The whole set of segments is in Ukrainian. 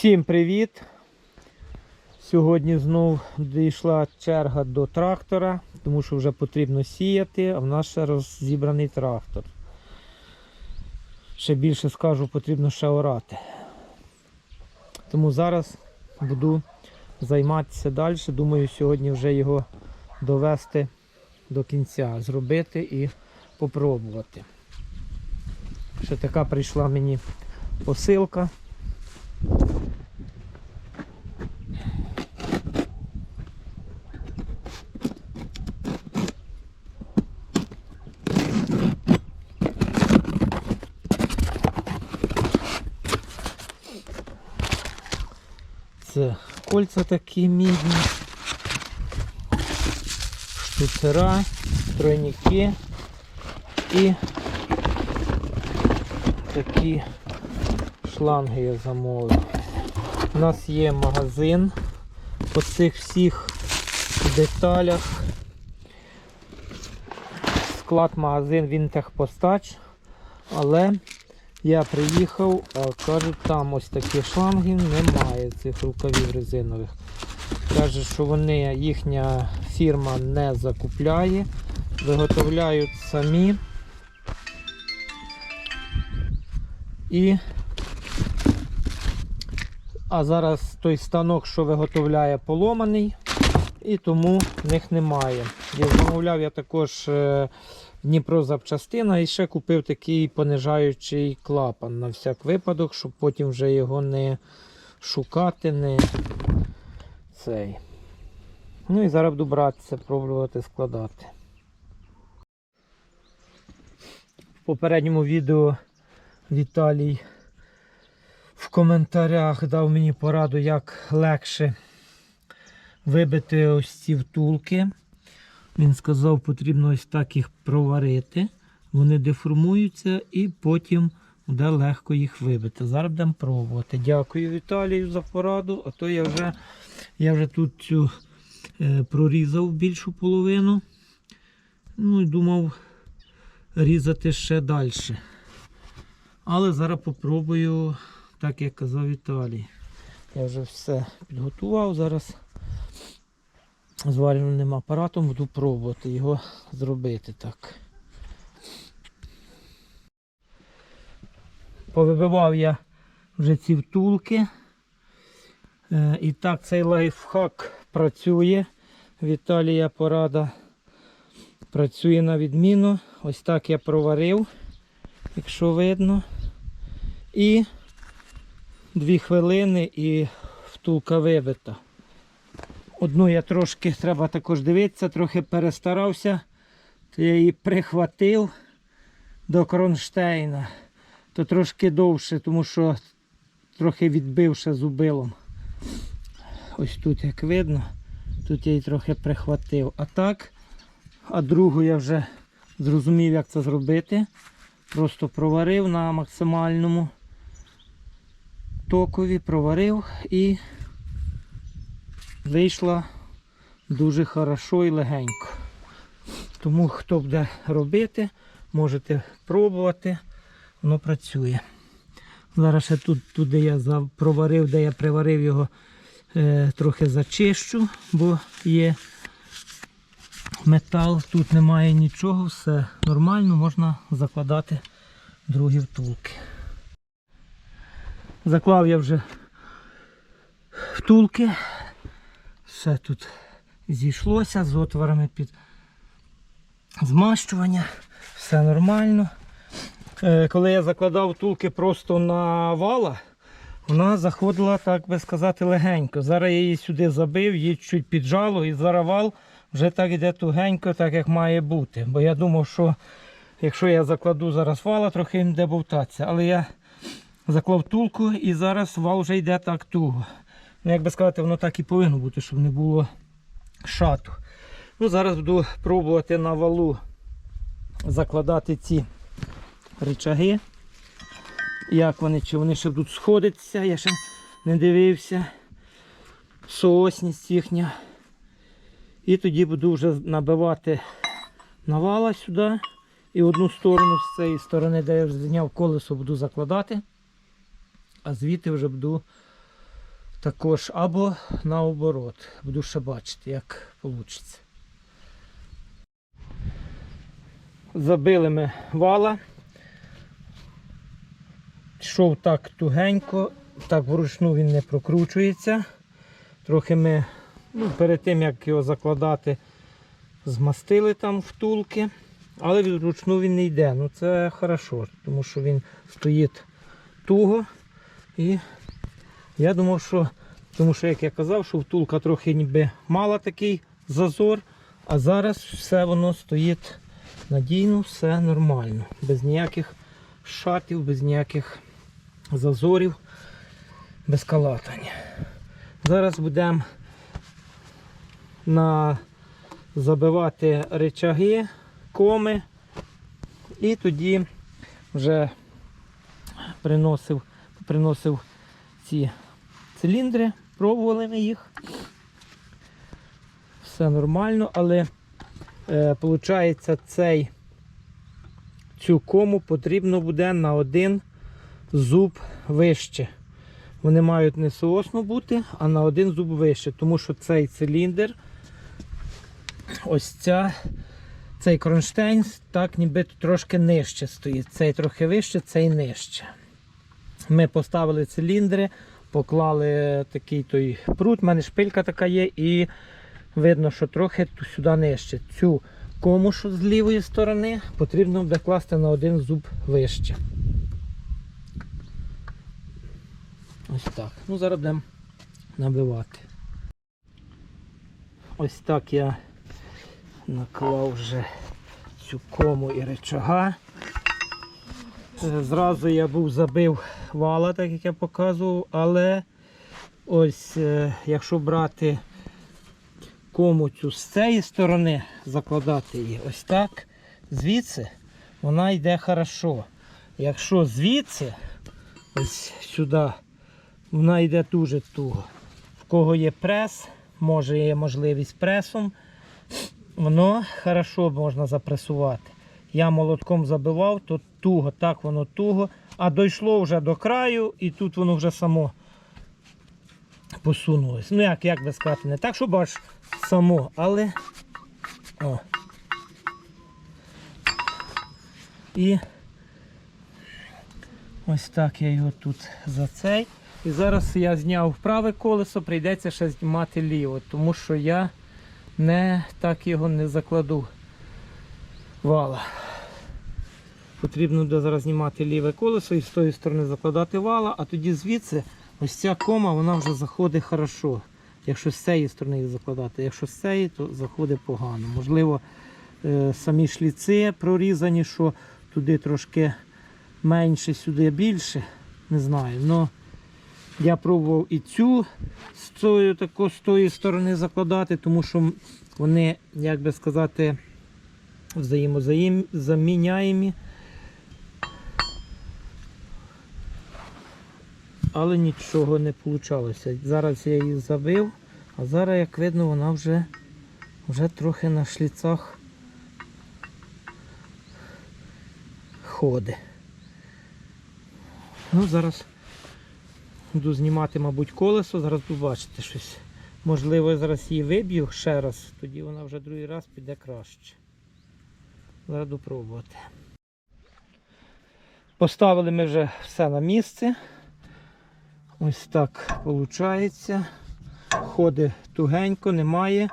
Всім привіт! Сьогодні знов дійшла черга до трактора, тому що вже потрібно сіяти, а в нас ще розібраний трактор. Ще більше скажу, потрібно ще орати. Тому зараз буду займатися далі. Думаю, сьогодні вже його довести до кінця, зробити і попробувати. Ще така прийшла мені посилка. Це кольця такі мідні, штуцера, тройники і такі шланги я замовив. У нас є магазин по цих всіх деталях. Склад магазин Вінтехпостач, але я приїхав, а кажуть, там ось такі шланги немає цих рукавів резинових. Каже, що вони, їхня фірма не закупляє, виготовляють самі. І а зараз той станок, що виготовляє, поломаний, і тому в них немає. Я замовляв я також е, Дніпро запчастина і ще купив такий понижаючий клапан на всяк випадок, щоб потім вже його не шукати, не цей. Ну і зараз буду братися, пробувати складати. В попередньому відео Віталій в коментарях дав мені пораду, як легше вибити ось ці втулки. Він сказав, потрібно ось так їх проварити. Вони деформуються і потім буде легко їх вибити. Зараз будемо пробувати. Дякую Віталію за пораду. А то я вже, я вже тут цю е, прорізав більшу половину. Ну і думав різати ще далі. Але зараз попробую, так як казав Віталій. Я вже все підготував зараз. Зварювальним апаратом буду пробувати його зробити так. Повибивав я вже ці втулки. Е, І так цей лайфхак працює. Віталія порада працює на відміну. Ось так я проварив, якщо видно. І дві хвилини і втулка вибита. Одну я трошки, треба також дивитися, трохи перестарався, то я її прихватив до кронштейна. То трошки довше, тому що трохи відбивши зубилом. Ось тут, як видно, тут я її трохи прихватив. А так, а другу я вже зрозумів, як це зробити. Просто проварив на максимальному токові, проварив і вийшла дуже хорошо і легенько. Тому хто буде робити, можете пробувати, воно працює. Зараз ще тут, туди я проварив, де я приварив його, е, трохи зачищу, бо є метал, тут немає нічого, все нормально, можна закладати другі втулки. Заклав я вже втулки. Все тут зійшлося з отворами під змащування. Все нормально. Е, Коли я закладав втулки просто на вала, вона заходила, так би сказати, легенько. Зараз я її сюди забив, її чуть піджало і зараз вал вже так іде тугенько, так як має бути. Бо я думав, що якщо я закладу зараз вала, трохи буде бовтатися. Але я заклав втулку і зараз вал вже йде так туго. Ну, як би сказати, воно так і повинно бути, щоб не було шату. Ну, Зараз буду пробувати на валу закладати ці рычаги. Як вони, чи вони ще будуть сходитися, я ще не дивився. Соосність їхня. І тоді буду вже набивати навала сюди. І одну сторону з цієї сторони, де я вже зняв колесо, буду закладати. А звідти вже буду також, або наоборот. Буду ще бачити, як вийде. Забили ми вала. Йшов так тугенько, так вручну він не прокручується. Трохи ми ну, перед тим, як його закладати, змастили там втулки, але вручну він не йде. Ну це хорошо, тому що він стоїть туго. І я думав, що, тому що, як я казав, що втулка трохи ніби мала такий зазор, а зараз все воно стоїть надійно, все нормально, без ніяких шатів, без ніяких зазорів, без калатання. Зараз будемо на забивати речаги, коми і тоді вже приносив, приносив ці циліндри, пробували ми їх. Все нормально, але е, виходить, цей, цю кому потрібно буде на один зуб вище. Вони мають не соосно бути, а на один зуб вище, тому що цей циліндр, ось ця, цей кронштейн, так ніби трошки нижче стоїть. Цей трохи вище, цей нижче. Ми поставили циліндри, поклали такий той прут, у мене шпилька така є, і видно, що трохи сюди нижче. Цю кому, що з лівої сторони, потрібно буде класти на один зуб вище. Ось так. Ну, зараз будемо набивати. Ось так я наклав вже цю кому і речага. Е, Зразу я був забив вала, так як я показував, але ось е, якщо брати кому цю з цієї сторони, закладати її ось так, звідси вона йде хорошо. Якщо звідси, ось сюди, вона йде дуже туго. В кого є прес, може є можливість пресом, воно хорошо можна запресувати. Я молотком забивав, то туго, так воно туго, а дійшло вже до краю і тут воно вже само посунулось. Ну як, як би сказати, не так, щоб аж само, але о. І ось так я його тут за цей. І зараз я зняв праве колесо, прийдеться ще знімати ліве, тому що я не так його не закладу вала. Потрібно буде зараз знімати ліве колесо і з тої сторони закладати вала, а тоді звідси ось ця кома вона вже заходить хорошо. Якщо з цієї сторони її закладати, якщо з цієї, то заходить погано. Можливо, е, самі шліци прорізані, що туди трошки менше, сюди більше. Не знаю. Но я пробував і цю з цієї, тако, з тої сторони закладати, тому що вони, як би сказати, взаємозаміняємі. Але нічого не вийшло. Зараз я її забив, а зараз, як видно, вона вже, вже трохи на шліцах ходить. Ну, зараз буду знімати, мабуть, колесо, зараз побачите щось. Можливо, зараз її виб'ю ще раз, тоді вона вже другий раз піде краще. Зараз буду пробувати. Поставили ми вже все на місце. Ось так виходить. Ходить тугенько, немає,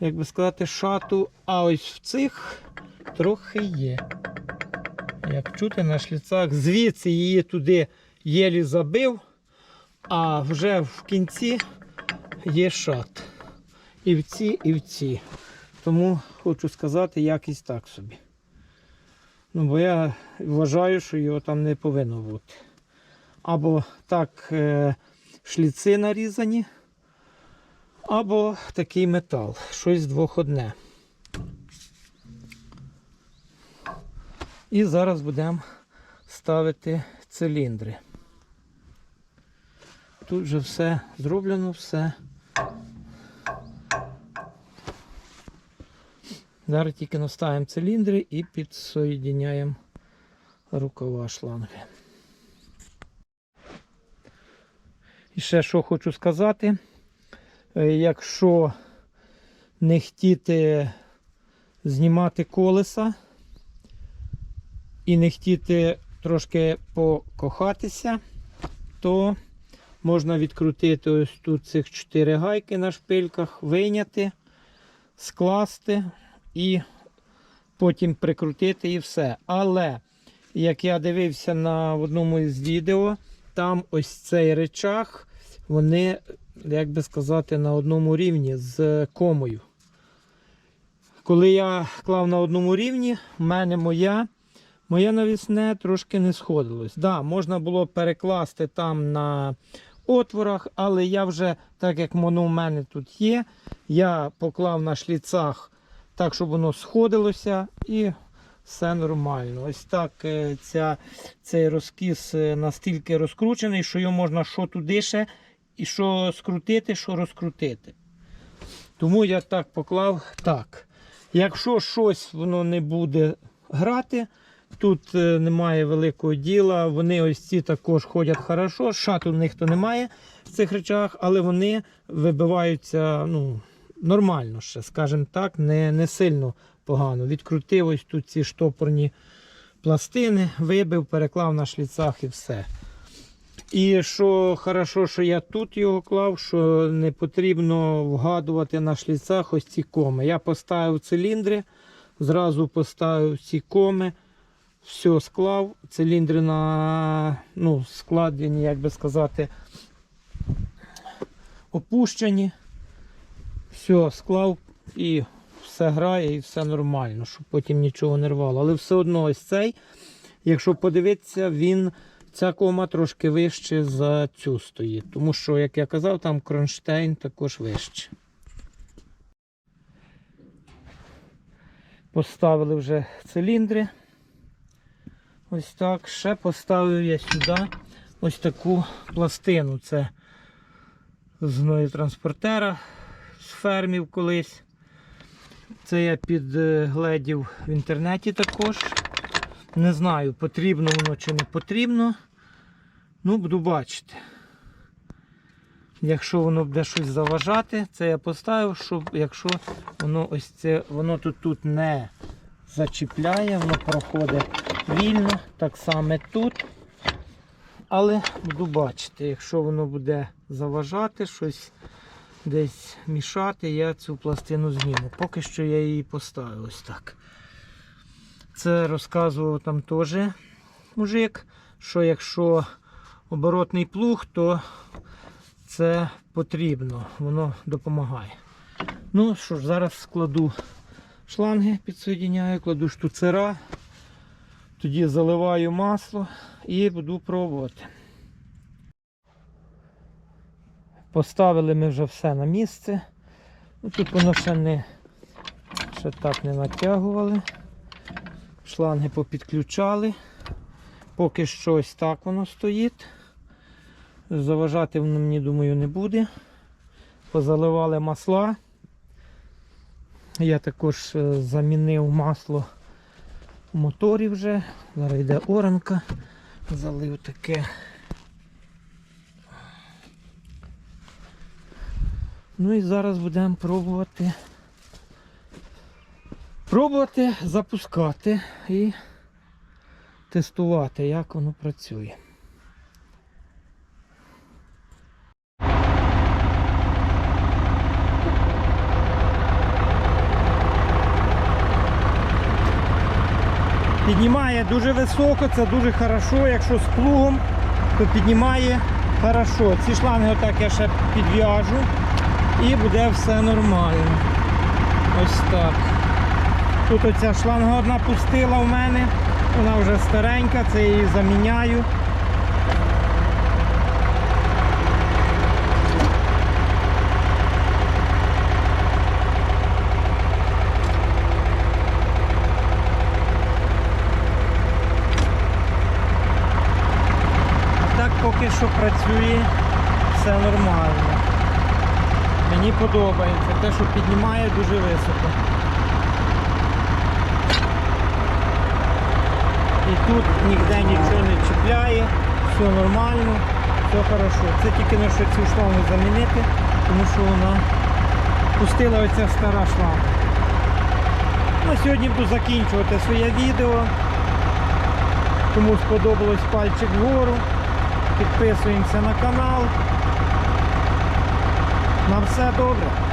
як би сказати, шату. А ось в цих трохи є. Як чути на шліцах, звідси її туди єлі забив, а вже в кінці є шат. І в ці, і в ці. Тому хочу сказати, якість так собі. Ну, бо я вважаю, що його там не повинно бути. Або так е, шліци нарізані, або такий метал. Щось двох одне. І зараз будемо ставити циліндри. Тут вже все зроблено, все. Зараз тільки наставимо циліндри і підсоєдняємо рукава шланги. І ще що хочу сказати. Е, Якщо не хотіти знімати колеса і не хотіти трошки покохатися, то можна відкрутити ось тут цих 4 гайки на шпильках, вийняти, скласти і потім прикрутити і все. Але, як я дивився на одному із відео, там ось цей речах, вони, як би сказати, на одному рівні з комою. Коли я клав на одному рівні, в мене моя, моє навісне трошки не сходилось. Да, можна було перекласти там на отворах, але я вже, так як воно в мене тут є, я поклав на шліцах так, щоб воно сходилося і все нормально. Ось так е, ця, цей розкіс е, настільки розкручений, що його можна що туди ще, і що скрутити, що розкрутити. Тому я так поклав так. Якщо щось воно не буде грати, тут е, немає великого діла. Вони ось ці також ходять хорошо. Шату в них немає в цих речах, але вони вибиваються ну, нормально ще, скажімо так, не, не сильно погано. Відкрутив ось тут ці штопорні пластини, вибив, переклав на шліцах і все. І що хорошо, що я тут його клав, що не потрібно вгадувати на шліцах ось ці коми. Я поставив циліндри, зразу поставив ці коми, все склав, циліндри на ну, складені, як би сказати, опущені. Все, склав і все грає, і все нормально, щоб потім нічого не рвало. Але все одно ось цей, якщо подивитися, він. Ця кома трошки вище за цю стоїть, тому що, як я казав, там кронштейн також вище. Поставили вже циліндри. Ось так. Ще поставив я сюди ось таку пластину. Це з транспортера з фермів колись. Це я підгледів в інтернеті також. Не знаю, потрібно воно чи не потрібно. Ну, буду бачити. Якщо воно буде щось заважати, це я поставив, щоб якщо воно ось це, воно тут, тут не зачіпляє, воно проходить вільно, так само тут. Але буду бачити, якщо воно буде заважати, щось десь мішати, я цю пластину зніму. Поки що я її поставив ось так. Це розказував там теж мужик, що якщо оборотний плуг, то це потрібно, воно допомагає. Ну що ж, зараз складу шланги, підсоєдняю, кладу штуцера, тоді заливаю масло і буду пробувати. Поставили ми вже все на місце. Ну, Тут воно ще не ще так не натягували. Шланги попідключали. Поки що ось так воно стоїть. Заважати воно мені, думаю, не буде. Позаливали масла. Я також е, замінив масло в моторі вже. Зараз йде оранка. Залив таке. Ну і зараз будемо пробувати. Пробувати запускати і тестувати, як воно працює. Піднімає дуже високо, це дуже хорошо. Якщо з плугом, то піднімає хорошо. Ці шланги отак я ще підв'яжу і буде все нормально. Ось так. Тут оця шланга одна пустила в мене, вона вже старенька, це її заміняю. А так поки що працює все нормально. Мені подобається те, що піднімає дуже високо. І тут ніде нічого не чіпляє, все нормально, Все хорошо. Це тільки на що цю шлангу замінити, тому що вона пустила оця стара шланга. На сьогодні буду закінчувати своє відео. Кому сподобалось пальчик вгору. Підписуємося на канал. На все добре.